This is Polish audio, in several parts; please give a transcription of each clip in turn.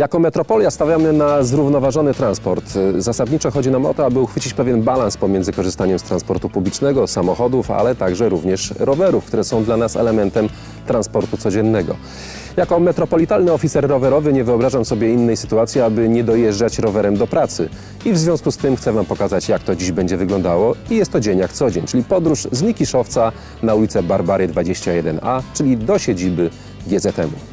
Jako metropolia stawiamy na zrównoważony transport. Zasadniczo chodzi nam o to, aby uchwycić pewien balans pomiędzy korzystaniem z transportu publicznego, samochodów, ale także również rowerów, które są dla nas elementem transportu codziennego. Jako metropolitalny oficer rowerowy nie wyobrażam sobie innej sytuacji, aby nie dojeżdżać rowerem do pracy. I w związku z tym chcę Wam pokazać, jak to dziś będzie wyglądało. I jest to dzień jak co dzień, czyli podróż z Nikiszowca na ulicę Barbary 21A, czyli do siedziby GZM-u.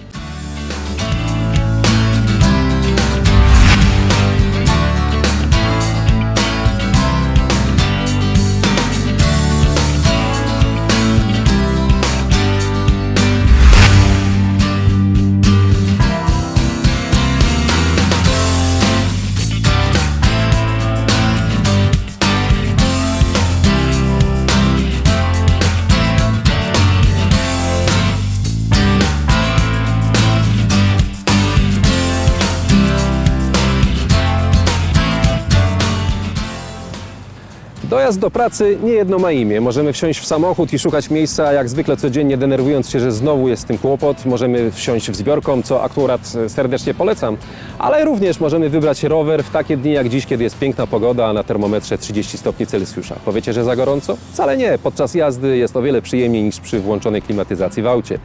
Dojazd do pracy nie jedno ma imię. Możemy wsiąść w samochód i szukać miejsca, jak zwykle codziennie denerwując się, że znowu jest z tym kłopot. Możemy wsiąść w zbiorką, co akurat serdecznie polecam, ale również możemy wybrać rower w takie dni jak dziś, kiedy jest piękna pogoda, a na termometrze 30 stopni Celsjusza. Powiecie, że za gorąco? Wcale nie. Podczas jazdy jest o wiele przyjemniej niż przy włączonej klimatyzacji w aucie.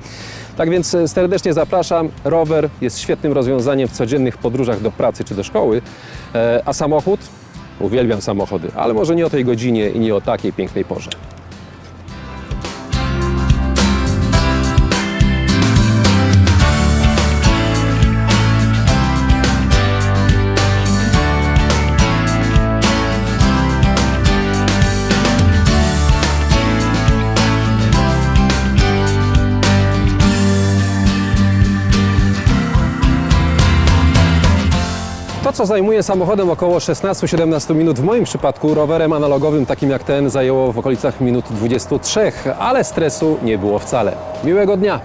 Tak więc serdecznie zapraszam. Rower jest świetnym rozwiązaniem w codziennych podróżach do pracy czy do szkoły, E, a samochód Uwielbiam samochody, ale może nie o tej godzinie i nie o takiej pięknej porze. To, co zajmuje samochodem około 16-17 minut, w moim przypadku rowerem analogowym, takim jak ten, zajęło w okolicach minut 23, ale stresu nie było wcale. Miłego dnia!